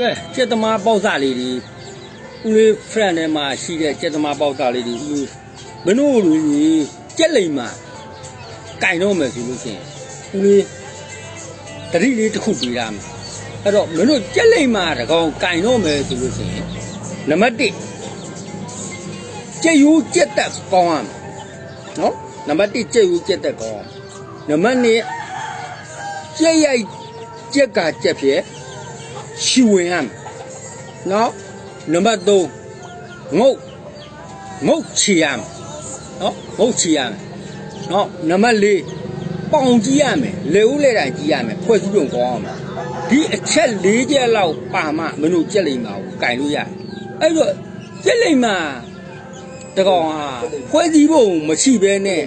ကဲကျက်သမားပေါက်စလေးတွေဦးလေး friend ထဲမှာရှိတဲ့ကျက်သမားပေါက်စလေးတွေဦးလေးမင်းတို့လူကြီးကျက်လိမ်မှာကင်တော့မယ်ဆိုလို့ရှိရင်ဦးလေးတတိလေးတစ်ခုပေးရမယ်အဲ့တော့မင်းတို့ကျက်လိမ်မှာတကောင်ကင်တော့မယ်ဆိုလို့ရှိရင်နံပါတ်1ကျက်ယူကျက်တက်ကောင်းရမယ်နော်နံပါတ်1ကျက်ယူကျက်တက်ကောင်းရမယ်နံပါတ်2ကျက်ရိုက်ကျက်ကကျက်ဖြစ် ရှိဝင်ရမယ်နော်နံပါတ်3ငုတ်ငုတ်ချီရမယ်နော်ငုတ်ချီရမယ်နော်နံပါတ်4ပေါင်ကြီးရမယ်လေဦးလေတိုင်ကြီးရမယ်ဖွဲ့စည်းပုံကောင်းအောင်ဒီအချက်၄ချက်လောက်ပါမှမင်းတို့ကြက်လိမ့်မှာကိုကင်လို့ရတယ်အဲ့တော့ကြက်လိမ့်မှာတကောင်ဟာဖွဲ့စည်းပုံမရှိဘဲနဲ့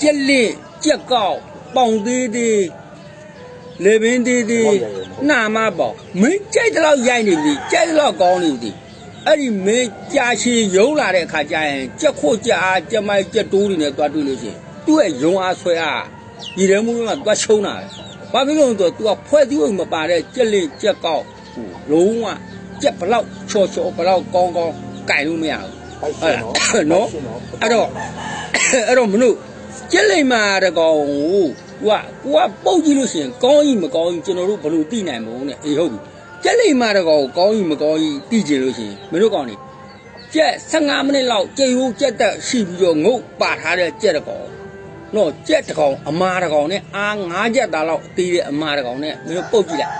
ကြက်လင့်ကြက်ကောက်ပေါင်သေးသေး လေပင်သေးသေးနာမပေါ့မင်းကြိုက်တဲ့လောက်ရိုက်နေပြီကြိုက်တဲ့လောက်ကောင်းနေပြီအဲ့ဒီမင်းကြာရှည်ယုံလာတဲ့အခါကျရင်ကြက်ခို့ကြအားကြက်မိုက်ကြက်တိုးတွေနဲ့တွားတွေ့လို့ရှိရင်သူ့ရဲ့ယုံအားဆွဲအားဒီထဲမှုကတွားရှုံးတာပဲဘာဖြစ်လို့လဲဆိုတော့ तू ကဖွဲ့စည်းဖို့မပါတဲ့ကြက်လေးကြက်ကောက်လုံးဝကြက်ဘလောက်ချော်ချော်ဘလောက်ကောင်းကောင်းကြိုင်လို့မရဘူးဟုတ်လားနော်အဲ့တော့အဲ့တော့မလို့ ကြက်လိမ္မာတကောင်ကိုကိုကကိုကပုတ်ကြည့်လို့ရှိရင်ကောင်းကြီးမကောင်းကြီးကျွန်တော်တို့ဘယ်လိုသိနိုင်မလို့နဲ့အေးဟုတ်ပြီကြက်လိမ္မာတကောင်ကိုကောင်းကြီးမကောင်းကြီးသိကြလို့ရှိရင်မင်းတို့ကောင်နေကြက်15မိနစ်လောက်ကြက်ရိုးကြက်တက်ရှိပြီးတော့ငုတ်ပါထားတဲ့ကြက်တကောင်နော်ကြက်တကောင်အမာတကောင်နဲ့အား9ကြက်သားလောက်တီးတဲ့အမာတကောင်နဲ့မင်းတို့ပုတ်ကြည့်လိုက်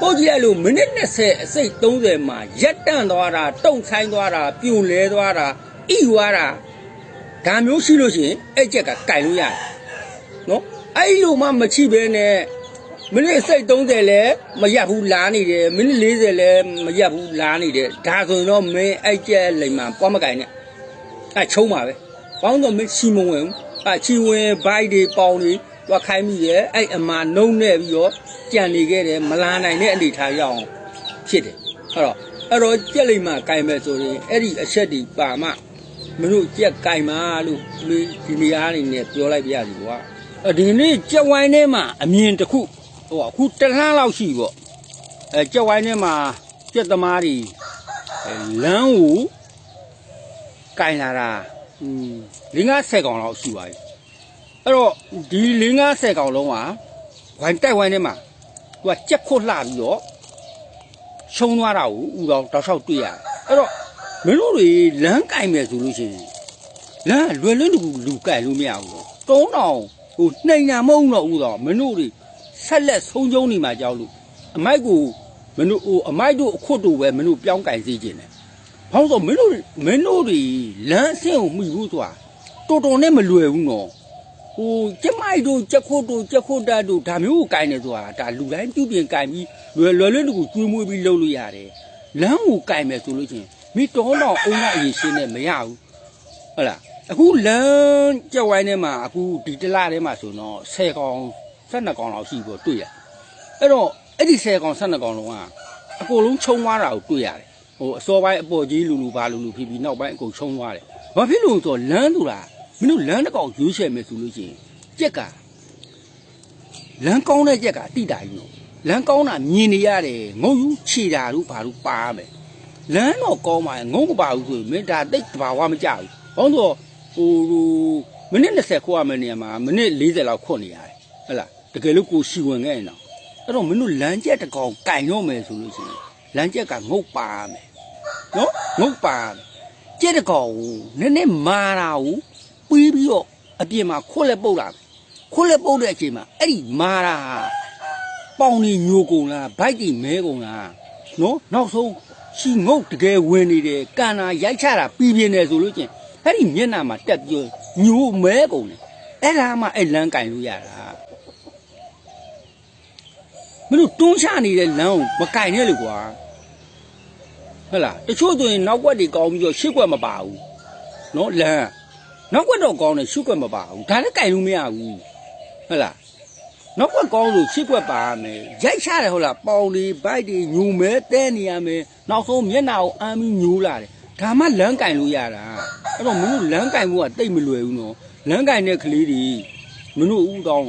ပုတ်ကြည့်လိုက်လို့မိနစ်20အစိတ်30မှာရက်တန့်သွားတာတုံဆိုင်သွားတာပြိုလဲသွားတာဣသွားတာ ဒါမျိုးရှိလို့ရှိရင်အဲ့ကြက်ကကြိုင်လို့ရတယ်နော်အဲ့လိုမှမချိဘဲနဲ့မိနစ်စိတ်30လဲမရက်ဘူးလားနေတယ်မိနစ်40လဲမရက်ဘူးလားနေတယ်ဒါဆိုရင်တော့မင်းအဲ့ကြက်လိမ်မှာပွားမကြိုင်နဲ့အဲ့ချုံးပါပဲဘောင်းတော့မင်းချီမဝင်ဘူးအဲ့ချီဝင်ဘိုက်တွေပေါင်တွေသွားခိုင်းမိရဲ့အဲ့အမာနှုံနဲ့ပြီးတော့ကြံနေခဲ့တယ်မလာနိုင်တဲ့အနေထားရအောင်ဖြစ်တယ်အဲ့တော့အဲ့တော့ကြက်လိမ်မှာကြိုင်မဲ့ဆိုရင်အဲ့ဒီအချက်ဒီပါမှ မင်းတို့ကြက်ကြိုင်မှာလို့ဒီနေရာနေနဲ့ပြောလိုက်ပြရစီကွာအဒီနေ့ကြက်ဝိုင်းထဲမှာအမြင်တစ်ခုဟိုအခုတစ်လှမ်းလောက်ရှိပေါ့အဲကြက်ဝိုင်းထဲမှာကြက်သမားတွေအဲလမ်းကိုကင်လာတာอืม50ကောင်လောက်ရှိပါပြီအဲ့တော့ဒီ50ကောင်လုံးကဝိုင်းတိုက်ဝိုင်းထဲမှာသူကကြက်ခွတ်လှပြီးတော့ရှုံသွားတာကိုဥတော်တောက်လျှောက်တွေ့ရတယ်အဲ့တော့ မင်းတို့တွေလမ်းကင်မယ်ဆိုလို့ရှိရင်လမ်းလွယ်လွန်းတကူလူကင်လို့မရဘူးတော့တုံးတောင်ဟိုနှိမ်တာမဟုတ်တော့ဘူးတော့မင်းတို့တွေဆက်လက်ဆုံးကျုံးနေမှာကြောက်လို့အမိုက်ကိုမင်းတို့ဟိုအမိုက်တို့အခွတ်တို့ပဲမင်းတို့ပြောင်းကင်စေခြင်းတယ်။ဘာလို့ဆိုမင်းတို့မင်းတို့တွေလမ်းအဆင့်ကိုမှီဘူးဆိုတာတော်တော်နဲ့မလွယ်ဘူးနော်။ဟိုကျမိုက်တို့ကြက်ခွတ်တို့ကြက်ခွတ်တက်တို့ဒါမျိုးကိုကင်နေဆိုတာဒါလူတိုင်းပြုပြင်ကင်ပြီးလွယ်လွယ်လွယ်တကူကျွေးမွေးပြီးလုပ်လို့ရတယ်။လမ်းကိုကင်မယ်ဆိုလို့ချင်း မိတော်တော့အုံးလိုက်အရင်ရှင်းနေမရဘူး။ဟုတ်လား။အခုလမ်းကြက်ဝိုင်းထဲမှာအခုဒီတလထဲမှာဆိုတော့10ကောင်12ကောင်လောက်ရှိဖို့တွေ့ရအဲ့တော့အဲ့ဒီ10ကောင်12ကောင်လုံးကအကိုလုံးခြုံသွားတာကိုတွေ့ရတယ်ဟိုအစောပိုင်းအပေါ်ကြီးလူလူဘာလူလူဖြစ်ပြီးနောက်ပိုင်းအကုန်ခြုံသွားတယ်ဘာဖြစ်လို့လဲဆိုတော့လမ်းဆိုတာမင်းတို့လမ်းတစ်ကောင်ရွေးချယ်မယ်ဆိုလို့ရှိရင်ကြက်ကလမ်းကောင်းတဲ့ကြက်ကအတိတာကြီးနော်လမ်းကောင်းတာမြင်နေရတယ်ငုံယူခြေတာတို့ဘာလို့ပါရမယ် လမ်းတော့ကောင်းပါရဲ့ငုံမပါဘူးဆိုရင်မင်းဒါတိတ်တဘာဝမကြဘူးဘာလို့ဆိုဟိုမိနစ်20ခုရမယ့်နေရာမှာမိနစ်40လောက်ခွတ်နေရတယ်ဟဲ့လားတကယ်လို့ကိုရှီဝင်ခဲ့ရင်တော့အဲ့တော့မင်းတို့လမ်းကျက်တစ်ကောင်ကင်တော့မယ်ဆိုလို့ရှိရင်လမ်းကျက်ကငုတ်ပါမယ်နော်ငုတ်ပါကျက်တစ်ကောင်ကိုနည်းနည်းမာတာကိုပြီးပြီးတော့အပြင်မှာခွတ်လက်ပုတ်လာခွတ်လက်ပုတ်တဲ့အချိန်မှာအဲ့ဒီမာတာပေါင်နေညိုကုန်လားဗိုက်တွေမဲကုန်လားနော်နောက်ဆုံး ရှီငုတ်တကယ်ဝင်နေတယ်ကန်နာရိုက်ချတာပြီးပြင်းတယ်ဆိုလို့ချင်းအဲ့ဒီမျက်နှာမှာတက်ပြီးညိုမဲကုန်တယ်အဲ့ဒါမှအဲ့လမ်းကင်လို့ရတာမလို့တွန်းချနေတဲ့လမ်းကိုမကင်နဲ့လို့ကွာဟုတ်လားတချို့ဆိုရင်နောက်ွက်တွေကောင်းပြီးတော့ရှစ်ွက်မပါဘူးနော်လမ်းနောက်ွက်တော့ကောင်းတယ်ရှစ်ွက်မပါဘူးဒါလည်းကင်လို့မရဘူးဟုတ်လား နောက်ွက်ကောင်းလို့ရှစ်ွက်ပါရမယ်ရိုက်ချတယ်ဟုတ်လားပေါင်တွေဗိုက်တွေညိုမဲတဲနေရမယ်နောက်ဆုံးမျက်နှာကိုအမ်းပြီးညိုလာတယ်ဒါမှလမ်းကင်လို့ရတာအဲ့တော့မင်းတို့လမ်းကင်မှုကတိတ်မလွယ်ဘူးနော်လမ်းကင်တဲ့ကလေးတွေမင်းတို့ဥတောင်း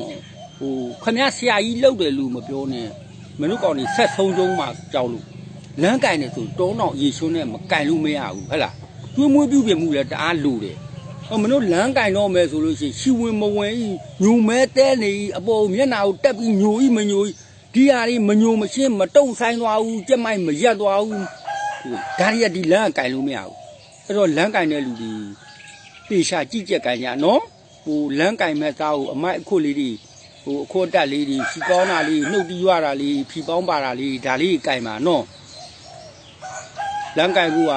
ဟိုခမရဆရာကြီးလောက်တယ်လို့မပြောနဲ့မင်းတို့ကောင်နေဆက်ဆုံးကျုံးမှကြောက်လို့လမ်းကင်နေဆိုတုံးတော့ရေရွှန်းနဲ့မကင်လို့မရဘူးဟဲ့လားကျွေးမွေးပြုတ်ပြမှုလည်းတအားလိုတယ် ဟောမလို့လမ်းကင်တော့မယ်ဆိုလို့ရှိရင်ရှီဝင်မဝင်ဤညိုမဲတဲနေဤအပေါ်မျက်နှာကိုတက်ပြီးညိုဤမညိုဤဒီဟာလေးမညိုမရှင်းမတုံဆိုင်သွားဘူးကြက်မိုက်မရက်သွားဘူးဒါရီကဒီလမ်းကင်လို့မရဘူးအဲ့တော့လမ်းကင်တဲ့လူတွေပေရှာကြည့်ကြက်ကင်ညာနော်ဟိုလမ်းကင်မဲ့သားကိုအမိုက်အခုလေးတွေဟိုအခိုးတက်လေးတွေဖြီကောင်းတာလေးနှုတ်တီးရတာလေးဖြီပေါင်းပါတာလေးဒါလေးကြိုင်ပါနော်လမ်းကြိုင်ကူက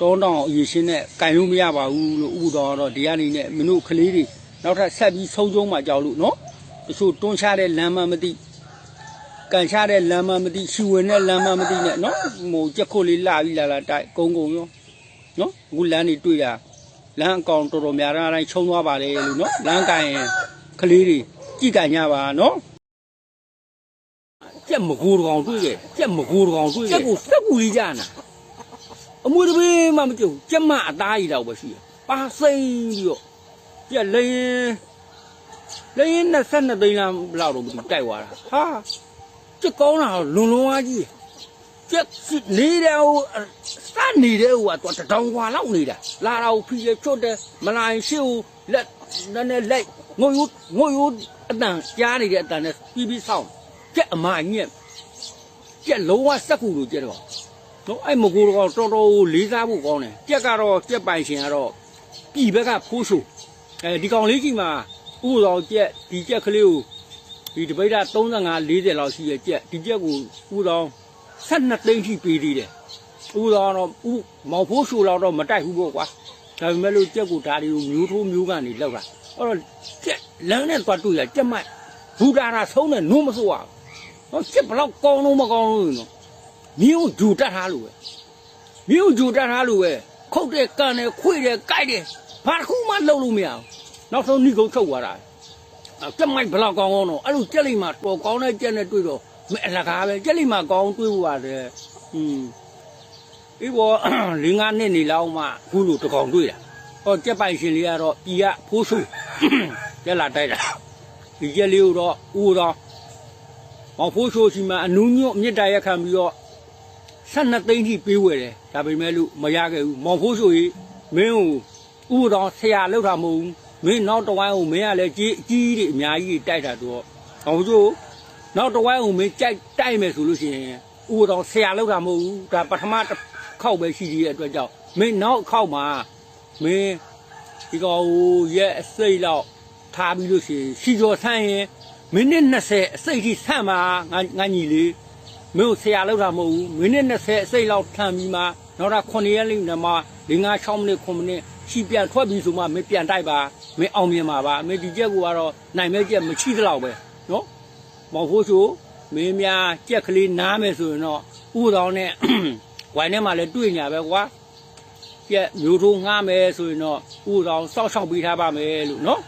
တောင်းတောင်းအရေးရှင်းနဲ့ကြိုင်လို့မရပါဘူးလို့ဥပဒေတော့ဒီကနေနဲ့မင်းတို့ကလေးတွေနောက်ထပ်ဆက်ပြီးဆုံးကျုံးမှကြောက်လို့နော်တချို့တွန်းချတဲ့လမ်းမမသိကန်ချတဲ့လမ်းမမသိရှူဝင်တဲ့လမ်းမမသိနဲ့နော်ဟိုကြက်ခုတ်လေးလာပြီးလာလာတိုက်ကုန်းကုန်းရောနော်အခုလမ်းတွေတွေ့တာလမ်းအကောင်တော်တော်များများတိုင်းချုံသွားပါလေလို့နော်လမ်းကြိုင်ရင်ကလေးတွေကြည့်ကြညပါနော်ကြက်မကိုကောင်တွေ့တယ်ကြက်မကိုကောင်တွေ့တယ်ကြက်ကိုစက်ကူကြီးကြနာ အမွေတပင်းမှမကြုံကြက်မအသားကြီးတော့ပဲရှိတယ်ပါစိမ့်ပြီးတော့ကြက်လင်းလင်း22သိန်းလောက်လောက်တော့မသိတိုက်သွားတာဟာကြက်ကောင်းတာလွန်လွန်အားကြီးကြက်နေတဲ့ဟိုစနေတဲ့ဟိုကတော့တောင်ခွာလောက်နေတာလာတော့ဖီရချွတ်တယ်မလာရင်ရှေ့ကိုလက်နည်းနည်းလိုက်ငိုယူငိုယူအတန်ကြားနေတဲ့အတန်နဲ့ပြီးပြီးဆောင်းကြက်အမညက်ကြက်လုံးဝစက်ကူလိုကြက်တော့ တော့အဲ့မကူတော့တော်တော်လေးစားဖို့ကောင်းတယ်ကြက်ကတော့ကြက်ပိုင်ရှင်ကတော့ပြည်ဘက်ကဖိုးရှူအဲဒီကောင်လေးကြီးမှာဥပတော်ကြက်ဒီကြက်ကလေးကိုဒီတပိတ်တာ35 40လောက်ရှိရဲ့ကြက်ဒီကြက်ကိုဥတော်12သိန်းထိပေးသေးတယ်ဥတော်တော့ဥမောင်ဖိုးရှူတော့တော့မတိုက်ဘူးပေါ့ကွာဒါပေမဲ့လို့ကြက်ကိုဒါတွေကိုမျိုးထိုးမျိုးကနေလောက်တာအဲ့တော့ကြက်လမ်းနဲ့သွားတွေ့ရကြက်မိုက်ဘူတာရာဆုံးနဲ့နိုးမစိုးရဘူးဟောကြက်ဘလောက်ကောင်းလို့မကောင်းလို့နော် မျိုးဂျူတတ်ထားလို့ပဲမျိုးဂျူတတ်ထားလို့ပဲခုတ်တဲ့ကန်တယ်ခွေတယ်ကြိုက်တယ်ဘာတစ်ခုမှလုပ်လို့မရဘူးနောက်ဆုံးနှိကုတ်ထုတ်သွားတာအဲ့ကြက်မိုက်ဘလောက်ကောင်းကောင်းတော့အဲ့လိုကြက်လိမ့်မှာတော်ကောင်းတဲ့ကြက်နဲ့တွေ့တော့မအလကားပဲကြက်လိမ့်မှာကောင်းတွေ့ဖို့ရတယ်อืมဒီဘော၄၅နှစ်နေလောက်မှခုလိုတကောင်တွေ့တာဟောကြက်ပိုင်ရှင်လေးကတော့ပြည်ကဖိုးဆူကျက်လာတိုက်တာဒီကျက်လေးကိုတော့ဥတော်မောင်ဖိုးဆူစီမှာအနူးညွတ်မြစ်တာရက်ခံပြီးတော့ 12သိန်းထိပေးဝယ်တယ်ဒါပေမဲ့လို့မရခဲ့ဘူးမောင်ဖိုးဆူကြီးမင်းကိုဥတော်ဆရာလောက်တာမဟုတ်ဘူးမင်းနောက်တစ်ဝိုင်းကိုမင်းကလည်းကြီးအကြီးတွေအများကြီးတိုက်တာတော့မောင်ဖိုးဆူနောက်တစ်ဝိုင်းကိုမင်းကြိုက်တိုက်မယ်ဆိုလို့ရှိရင်ဥတော်ဆရာလောက်တာမဟုတ်ဘူးဒါပထမတစ်ခေါက်ပဲရှိသေးတဲ့အတွက်ကြောင့်မင်းနောက်အခေါက်မှာမင်းဒီကောင်ကိုရဲ့အစိတ်လောက်ထားပြီးလို့ရှိရင်စီကျော်ဆန်းရင်မိနစ်20အစိတ်ထိဆန့်မှာငါငါညီလေး မင်းကိုဆရာလောက်တာမဟုတ်ဘူးမိနစ်20အစိတ်လောက်ထမ်းပြီးမှနောက်တာ9ရက်လိမ့်နမ5 6မိနစ်9မိနစ်ရှိပြန်ထွက်ပြီးဆိုမှမင်းပြန်တိုက်ပါမင်းအောင်မြင်ပါပါမင်းဒီချက်ကိုကတော့နိုင်မဲ့ချက်မရှိသလောက်ပဲနော်မောင်ဖိုးချိုမင်းများကြက်ကလေးနားမယ်ဆိုရင်တော့ဥတော်နဲ့ဝိုင်ထဲမှာလည်းတွေ့ညာပဲကွာကြက်မျိုးထိုးငှားမယ်ဆိုရင်တော့ဥတော်စောက်ရှောက်ပေးထားပါမယ်လို့နော်